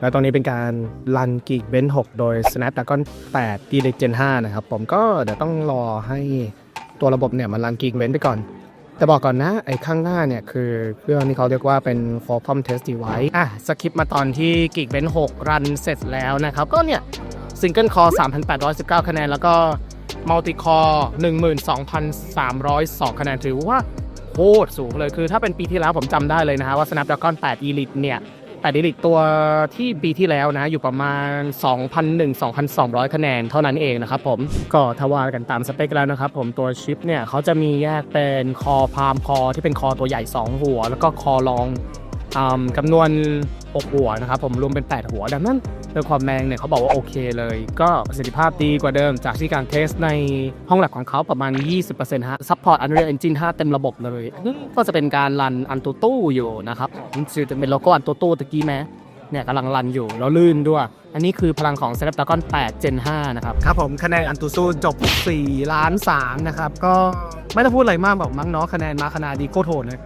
แล้วตรงนี้เป็นการรันกีกเบน6โดย Snapdragon 8 d r e Gen 5 นะครับ ผมก็เดี๋ยวต้องรอให้ตัวระบบเนี่ยมันรันกีกเบนไปก่อน แต่บอกก่อนนะ ไอ้ข้างหน้าเนี่ย คือเครื่องที่เขาเรียกว่าเป็น Qualcomm Test Device อะสคิปมาตอนที่ Geekbench 6รันเสร็จแล้วนะครับ ก็เนี่ย Single Core 3,819 คะแนน แล้วก็ Multi Core 12,302 คะแนนถือว่าโคตรสูงเลยคือถ้าเป็นปีที่แล้วผมจำได้เลยนะฮะว่า Snapdragon 8 Elite เนี่ย แต่ดิลิตัวที่ปีที่แล้วนะ อยู่ประมาณ2,001-2,200 คะแนนเท่านั้นเองนะครับผม ก็ทว่ากันตามสเปคแล้วนะครับผมตัวชิปเนี่ยเขาจะมีแยกเป็นคอพามคอที่เป็นคอตัวใหญ่ 2 หัว แล้วก็คอรองอำจำนวน 6 หัวนะครับผมรวมเป็น 8 หัว ดังนั้นโดยความแรงเนี่ยเขาบอกว่าโอเคเลย ก็ประสิทธิภาพดีกว่าเดิมจากที่การเทสในห้องแลบของเขาประมาณ 20%ฮะซัพพอร์ต Unreal Engine 5 เต็มระบบเลยก็จะเป็นการรันอันตูตู้อยู่นะครับชื่อจะเป็นโลโก้อันตูตู้ตะกี้ไหมเนี่ยกำลังรันอยู่ แล้วลื่นด้วย อันนี้คือพลังของ Snapdragon 8 Gen 5 นะครับ ครับผมคะแนนอันตูซูจบ 4 ล้าน3นะครับ ก็ไม่ต้องพูดอะไรมากบอกมั้งเนาะคะแนนมาขนาดดีโคตรโหดเลย